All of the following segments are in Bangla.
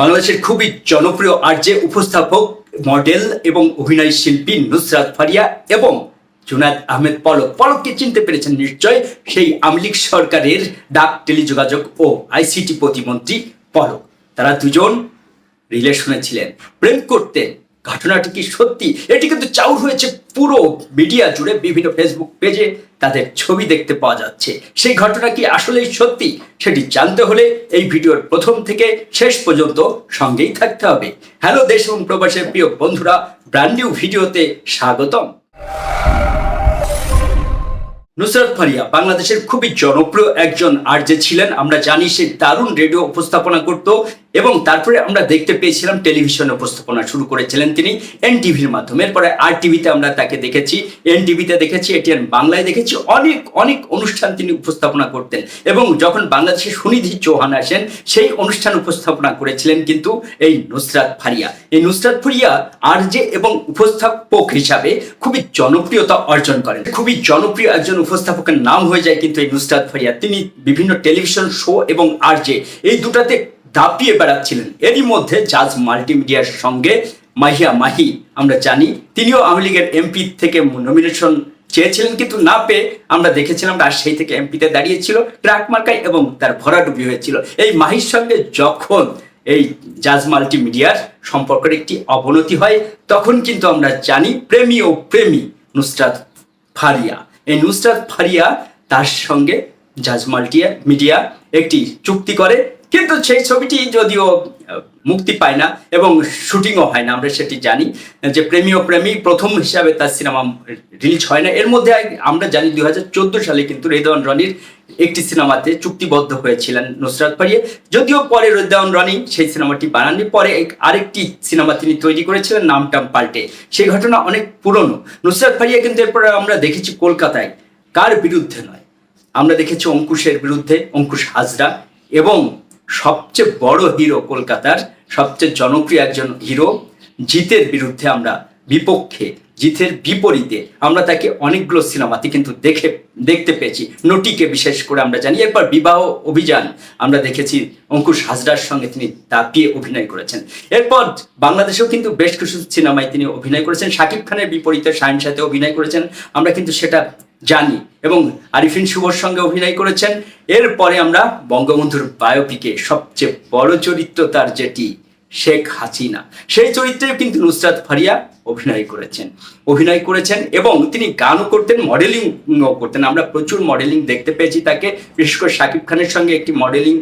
বাংলাদেশের খুবই জনপ্রিয় আর্যে উপস্থাপক, মডেল এবং অভিনয় শিল্পী নুসরাত ফারিয়া এবং জুনাদ আহমেদ পলক। পলককে চিনতে পেরেছেন নিশ্চয় সেই আমলিক সরকারের ডাক টেলিযোগাযোগ ও আইসিটি প্রতিমন্ত্রী পলক। তারা দুজন রিলেশনে ছিলেন, প্রেম করতেন। ঘটনাটি কি সত্যি? এটি কিন্তু চাউর হয়েছে পুরো মিডিয়া জুড়ে বিভিন্ন ফেসবুক পেজে তাদের ছবি দেখতে পাওয়া যাচ্ছে। সেই ঘটনা কি আসলেই সত্যি? সেটি জানতে হলে এই ভিডিওর প্রথম থেকে শেষ পর্যন্ত সঙ্গেই থাকতে হবে। হ্যালো, দেশ এবং প্রবাসের প্রিয় বন্ধুরা ব্র্যান্ড নিউ ভিডিওতে স্বাগতম। নুসরাত ফারিয়া বাংলাদেশের খুবই জনপ্রিয় একজন আর যে ছিলেন। আমরা জানি সে দারুণ রেডিও উপস্থাপনা করত। এবং তারপরে আমরা দেখতে পেয়েছিলাম টেলিভিশন উপস্থাপনা শুরু করেছিলেন তিনি এন টিভির মাধ্যমে। এরপরে আর টিভিতে আমরা তাকে দেখেছি এন টিভিতে দেখেছি, এটিএন বাংলায় দেখেছি, অনেক অনেক অনুষ্ঠান তিনি উপস্থাপনা করতেন। এবং যখন বাংলাদেশে সুনিধি চৌহান আসেন, সেই অনুষ্ঠান উপস্থাপনা করেছিলেন কিন্তু এই নুসরাত ফারিয়া। এই নুসরাত ফারিয়া আরজে এবং উপস্থাপক হিসাবে খুবই জনপ্রিয়তা অর্জন করেন। খুবই জনপ্রিয় একজন উপস্থাপকের নাম হয়ে যায় কিন্তু এই নুসরাত ফারিয়া। তিনি বিভিন্ন টেলিভিশন শো এবং আরজে, এই দুটাতে দাপিয়ে বেড়াচ্ছিলেন। এরই মধ্যে জাজ মাল্টিমিডিয়ার সঙ্গে মাহিয়া মাহি, আমরা জানি, তিনিও আওয়ামী লীগের এমপি থেকে নমিনেশন চেয়েছিলেন, কিন্তু না পেয়ে আমরা দেখেছিলাম রাজশাহী থেকে এমপিতে দাঁড়িয়েছিল, ট্রাক মার্কায় এবং তার ভরাডুবি হয়েছিল। এই মাহির সঙ্গে যখন এই জাজ মাল্টিমিডিয়ার সম্পর্কের একটি অবনতি হয়, তখন কিন্তু আমরা জানি প্রেমী ও প্রেমী নুসরাত ফারিয়া। এই নুসরাত ফারিয়া তার সঙ্গে জাজ মাল্টিয়া মিডিয়া একটি চুক্তি করে কিন্তু সেই ছবিটি যদিও মুক্তি পায় না এবং শুটিংও হয় না, আমরা সেটি জানি, যে প্রেমী ও প্রেমী প্রথম হিসাবে তার সিনেমা রিলিজ হয় না। এর মধ্যে আমরা জানি দুই হাজার চোদ্দ সালে কিন্তু রেদওয়ান রনির একটি সিনেমাতে চুক্তিবদ্ধ হয়েছিলেন নুসরাত ফারিয়া যদিও পরে রেদওয়ান রনি সেই সিনেমাটি বানাননি, পরে আরেকটি সিনেমা তিনি তৈরি করেছিলেন নামটাম পাল্টে। সেই ঘটনা অনেক পুরনো। নুসরাত ফারিয়া কিন্তু এরপরে আমরা দেখেছি কলকাতায়। কার বিরুদ্ধে নয়? আমরা দেখেছি অঙ্কুশের বিরুদ্ধে, অঙ্কুশ হাজরা এবং সবচেয়ে বড় হিরো কলকাতার সবচেয়ে জনপ্রিয় একজন হিরো জিতের বিরুদ্ধে আমরা বিপক্ষে, জিতের বিপরীতে আমরা তাকে অনেকগুলো সিনেমাতে কিন্তু দেখে, দেখতে পেয়েছি। নটিকে বিশেষ করে আমরা জানি, এরপর বিবাহ অভিযান আমরা দেখেছি, অঙ্কুশ হাজরার সঙ্গে তিনি তাপিয়ে অভিনয় করেছেন। এরপর বাংলাদেশেও কিন্তু বেশ কিছু সিনেমায় তিনি অভিনয় করেছেন। শাকিব খানের বিপরীতে শাহিন সাথে অভিনয় করেছেন। আমরা কিন্তু সেটা জানি। এবং আরিফিন শুভর সঙ্গে অভিনয় করেছেন। এরপরে আমরা বঙ্গবন্ধুর বায়োপিকে সবচেয়ে বড় চরিত্র তার যেটি, শেখ হাসিনা। সেই চরিত্রে কিন্তু নুসরাত ফারিয়া অভিনয় করেছেন। অভিনয় করেছেন এবং তিনি গানও করতেন মডেলিংও করতেন। আমরা প্রচুর মডেলিং দেখতে পেয়েছি তাকে। বিশেষ করে শাকিব খানের সঙ্গে একটি মডেলিং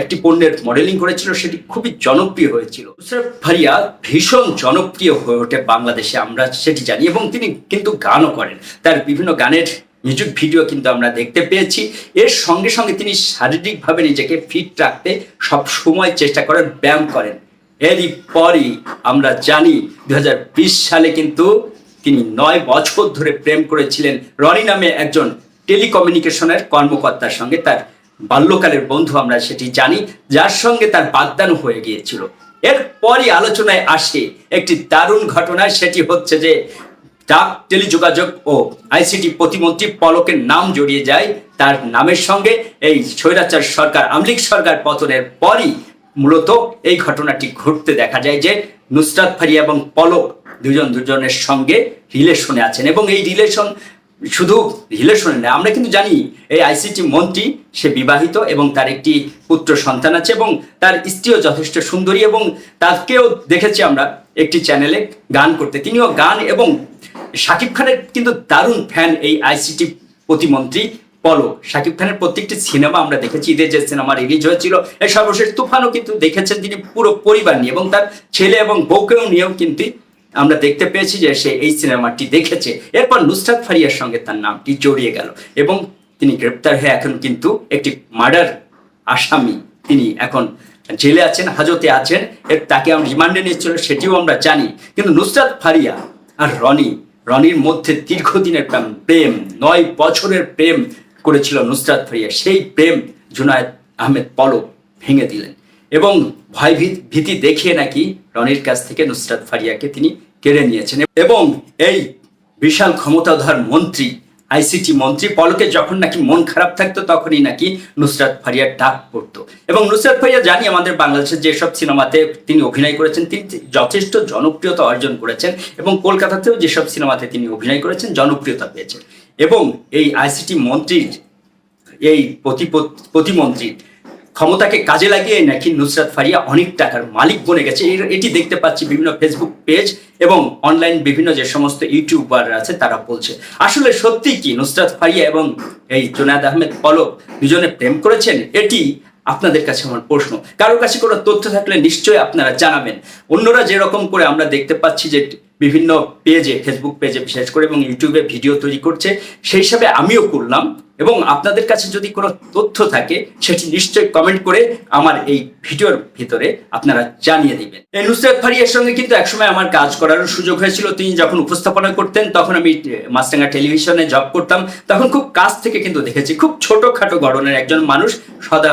একটি পণ্যের মডেলিং করেছিল, সেটি খুবই জনপ্রিয় হয়েছিল। নুসরাত ফারিয়া ভীষণ জনপ্রিয় হয়ে ওঠে বাংলাদেশে, আমরা সেটি জানি এবং তিনি কিন্তু গানও করেন। তার বিভিন্ন গানের মিউজিক ভিডিও কিন্তু আমরা দেখতে পেয়েছি। এর সঙ্গে সঙ্গে তিনি শারীরিকভাবে নিজেকে ফিট রাখতে সব সময় চেষ্টা করেন, ব্যায়াম করেন। এরই পরই আমরা জানি দুই হাজার বিশ সালে কিন্তু তিনি নয় বছর ধরে প্রেম করেছিলেন। রনি নামে একজন টেলিকমিউনিকেশনের কর্মকর্তার সঙ্গে তার বাল্যকালের বন্ধু আমরা সেটি জানি, যার সঙ্গে তার বাগদান হয়ে গিয়েছিল। এরপরই আলোচনায় আসে একটি দারুণ ঘটনা, সেটি হচ্ছে যে ডাক, টেলিযোগাযোগ ও আইসিটি প্রতিমন্ত্রী পলকের নাম জড়িয়ে যায় তার নামের সঙ্গে। এই স্বৈরাচার সরকার, আমলিক সরকার পতনের পরই মূলত এই ঘটনাটি ঘটতে দেখা যায় যে নুসরাত ফারিয়া এবং পলক দুজন দুজনের সঙ্গে রিলেশনে আছেন এবং এই রিলেশন শুধু রিলেশনে নয়, আমরা কিন্তু জানি এই আইসিটি মন্ত্রী, সে বিবাহিত এবং তার একটি পুত্র সন্তান আছে এবং তার স্ত্রীও যথেষ্ট সুন্দরী এবং তাকেও দেখেছি আমরা একটি চ্যানেলে গান করতে। তিনিও গান এবং শাকিব খানের কিন্তু দারুণ ফ্যান এই আইসিটি প্রতিমন্ত্রী পলক শাকিব খানের প্রত্যেকটি সিনেমা আমরা দেখেছি, ঈদের যে সিনেমা রিলিজ হয়েছিল এই সর্বশেষ তুফানও কিন্তু দেখেছেন তিনি পুরো পরিবার নিয়ে এবং তার ছেলে এবং বউকেও নিয়েও কিন্তু আমরা দেখতে পেয়েছি যে সে এই সিনেমাটি দেখেছে। এরপর নুসরাত ফারিয়ার সঙ্গে তার নামটি জড়িয়ে গেল এবং তিনি গ্রেপ্তার হয়ে এখন কিন্তু একটি মার্ডার আসামি তিনি এখন জেলে আছেন, হাজতে আছেন, এর তাকে আমরা রিমান্ডে নিয়েছিল সেটিও আমরা জানি। কিন্তু নুসরাত ফারিয়া আর রনি, রনির মধ্যে দীর্ঘদিনের প্রেম, নয় বছরের প্রেম করেছিল নুসরাত ফারিয়া সেই প্রেম জুনায়দ আহমেদ পলক ভেঙে দিলেন। এবং ভয় ভীতি দেখিয়ে নাকি রনির কাছ থেকে নুসরাত ফারিয়াকে তিনি কেড়ে নিয়েছেন। এবং এই বিশাল ক্ষমতাধর মন্ত্রী, আইসিটি মন্ত্রী পলকের যখন নাকি মন খারাপ থাকতো, তখনই নাকি নুসরাত ফারিয়ার ডাক পড়তো। এবং নুসরাত ফারিয়া জানি আমাদের বাংলাদেশের যেসব সিনেমাতে তিনি অভিনয় করেছেন, তিনি যথেষ্ট জনপ্রিয়তা অর্জন করেছেন এবং কলকাতাতেও যেসব সিনেমাতে তিনি অভিনয় করেছেন, জনপ্রিয়তা পেয়েছেন। এবং এই আইসিটি মন্ত্রীর, এই প্রতিপ- প্রতিমন্ত্রী ক্ষমতাকে কাজে লাগিয়ে নাকি নুসরাত ফারিয়া অনেক টাকার মালিক বনে গেছে। এটি দেখতে পাচ্ছি বিভিন্ন ফেসবুক পেজ এবং অনলাইন বিভিন্ন যে সমস্ত ইউটিউবার আছে তারা বলছে। আসলে সত্যি কি নুসরাত ফারিয়া এবং এই জোনায়দ আহমেদ পলক দুজনে প্রেম করেছেন? এটি আপনাদের কাছে আমার প্রশ্ন। কারোর কাছে কোনো তথ্য থাকলে নিশ্চয়ই আপনারা জানাবেন। অন্যরা যেরকম করে আমরা দেখতে পাচ্ছি যে বিভিন্ন পেজে ফেসবুক পেজে বিশেষ করে এবং ইউটিউবে ভিডিও তৈরি করছে। সেই হিসাবে আমিও করলাম এবং আপনাদের কাছে যদি কোনো তথ্য থাকে, সেটি নিশ্চয়ই কমেন্ট করে আমার এই ভিডিওর ভিতরে আপনারা জানিয়ে দিবেন। এই নুসরাত ফারিয়ার সঙ্গে কিন্তু একসময় আমার কাজ করারও সুযোগ হয়েছিল। তিনি যখন উপস্থাপনা করতেন, তখন আমি মাছরাঙা টেলিভিশনে জব করতাম। তখন খুব কাছ থেকে কিন্তু দেখেছি, খুব ছোটখাটো গড়নের একজন মানুষ সদা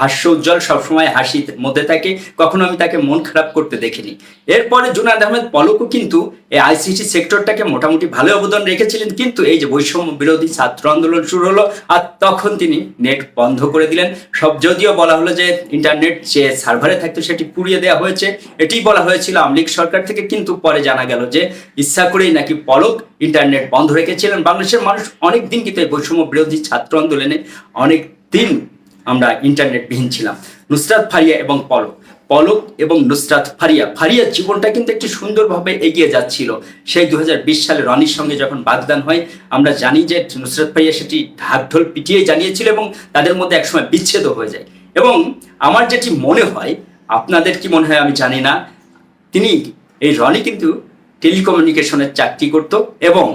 হাস্য উজ্জ্বল, সবসময় হাসির মধ্যে থাকে। কখনো আমি তাকে মন খারাপ করতে দেখিনি। এরপরে জুনাদ আহমেদ পলকও কিন্তু এই আইসিটি সেক্টরটাকে মোটামুটি ভালো অবদান রেখেছিলেন, কিন্তু এই যে বৈষম্য বিরোধী ছাত্র আন্দোলন শুরু হলো আর তখন তিনি নেট বন্ধ করে দিলেন। সব যদিও বলা হলো যে ইন্টারনেট যে সার্ভারে থাকতো সেটি পুড়িয়ে দেওয়া হয়েছে এটি বলা হয়েছিল আমলিক সরকার থেকে, কিন্তু পরে জানা গেল যে ইচ্ছা করেই নাকি পলক ইন্টারনেট বন্ধ রেখেছিলেন। বাংলাদেশের মানুষ অনেক দিন কিন্তু এই বৈষম্য বিরোধী ছাত্র আন্দোলনে অনেক দিন আমরা ইন্টারনেটবিহীন ছিলাম। নুসরাত ফারিয়া এবং পলক। পলক এবং নুসরাত ফারিয়া। ফারিয়ার জীবনটা কিন্তু একটি সুন্দরভাবে এগিয়ে যাচ্ছিল। সেই দুহাজার বিশ সালে রনির সঙ্গে যখন বাগদান হয়, আমরা জানি যে নুসরাত ফারিয়া সেটি ঢাকঢোল পিটিয়ে জানিয়েছিল এবং তাদের মধ্যে একসময় বিচ্ছেদ হয়ে যায়। এবং আমার যেটি মনে হয়, আপনাদের কি মনে হয় আমি জানি না, তিনি, এই রনি কিন্তু টেলিকমিউনিকেশনের চাকরি করত এবং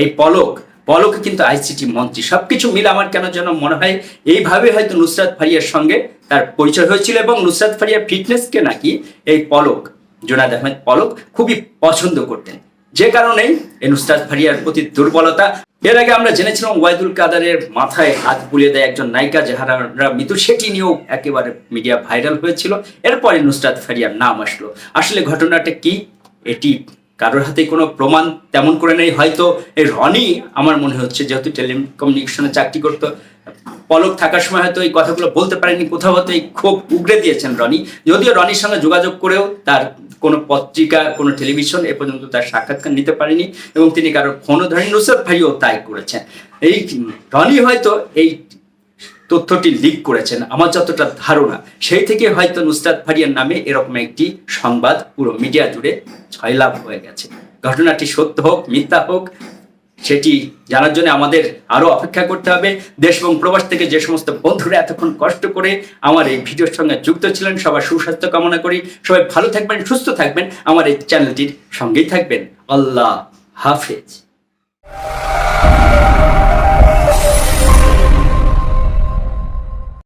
এই পলক পলক কিন্তু আইসিটি মন্ত্রী সবকিছু মিলে আমার কেন যেন মনে হয়, এইভাবে হয়তো নুসরাত ফারিয়ার সঙ্গে তার পরিচয় হয়েছিল এবং নুসরাত ফারিয়ার ফিটনেসকে নাকি এই পলক, জোনাদ আহমেদ পলক খুবই পছন্দ করতেন। যে কারণেই এই নুসরাত ফারিয়ার প্রতি দুর্বলতা। এর আগে আমরা জেনেছিলাম ওয়াইদুল কাদারের মাথায় হাত বুলিয়ে দেয় একজন নায়িকা যাহারা মৃত্যু সেটি নিয়েও একেবারে মিডিয়া ভাইরাল হয়েছিল। এরপরে নুসরাত ফারিয়ার নাম আসলো। আসলে ঘটনাটা কি? এটি কারোর হাতে কোনো প্রমাণ তেমন করে নেই। হয়তো রনি আমার মনে হচ্ছে যেহেতু টেলিকমিউনিকেশনে চাকরি করতো, পলক থাকার সময় হয়তো এই কথাগুলো বলতে পারেনি, কোথাও হয়তো এই ক্ষোভ উগড়ে দিয়েছেন রনি। যদিও রনির সঙ্গে যোগাযোগ করেও তার কোনো পত্রিকা, কোনো টেলিভিশন এ পর্যন্ত তার সাক্ষাৎকার নিতে পারেনি এবং তিনি কারোর ফোনও ধরেন নুসরত ভাইও তাই করেছেন। এই রনি হয়তো এই তথ্যটি লিক করেছেন। আমার যতটা ধারণা, সেই থেকে হয়তো নুসরাত ফারিয়ার নামে এরকম একটি সংবাদ পুরো মিডিয়া জুড়ে ছয়লাভ হয়ে গেছে। ঘটনাটি সত্য হোক, মিথ্যা হোক, সেটি জানার জন্য আমাদের আরও অপেক্ষা করতে হবে। দেশ এবং প্রবাস থেকে যে সমস্ত বন্ধুরা এতক্ষণ কষ্ট করে আমার এই ভিডিওর সঙ্গে যুক্ত ছিলেন, সবার সুস্বাস্থ্য কামনা করি। সবাই ভালো থাকবেন, সুস্থ থাকবেন। আমার এই চ্যানেলটির সঙ্গেই থাকবেন। আল্লাহ হাফেজ।